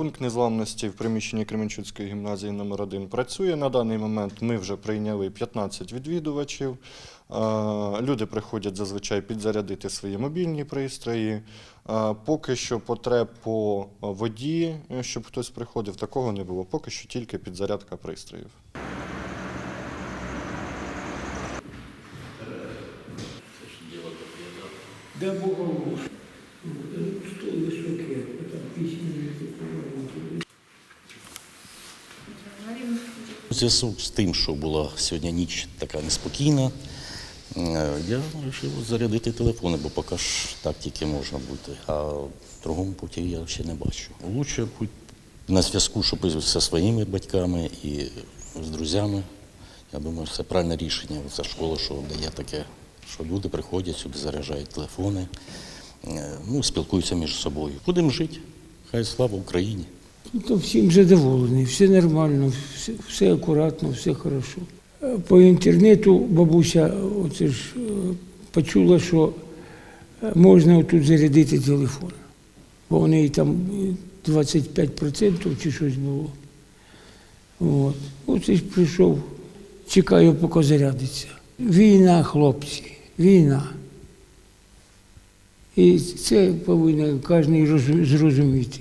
Пункт незламності в приміщенні Кременчуцької гімназії номер 1 працює. На даний момент ми вже прийняли 15 відвідувачів. Люди приходять зазвичай підзарядити свої мобільні пристрої. Поки що потреб по воді, щоб хтось приходив, такого не було. Поки що тільки підзарядка пристроїв. Да Бога уж. Стол высокий, а там письма не У зв'язку з тим, що була сьогодні ніч така неспокійна, е, я вирішив зарядити телефони, бо поки ж так тільки можна бути. А в другому путі я ще не бачу. Лучше будь на зв'язку, щоб зі своїми батьками і з друзями. Я думаю, це правильне рішення. Це школа, що дає таке, що люди приходять сюди, заряджають телефони, е, ну, спілкуються між собою. Будемо жити. Хай слава Україні! То всім задоволені, все нормально, все, все акуратно, все хорошо. Е, По інтернету бабуся оце ж е, почула, що е, можна тут зарядити телефон. Бо у неї там е, 25% чи щось було. От. Оце ж прийшов, чекаю, поки зарядиться. Війна, хлопці, війна. І це повинен кожен зрозуміти.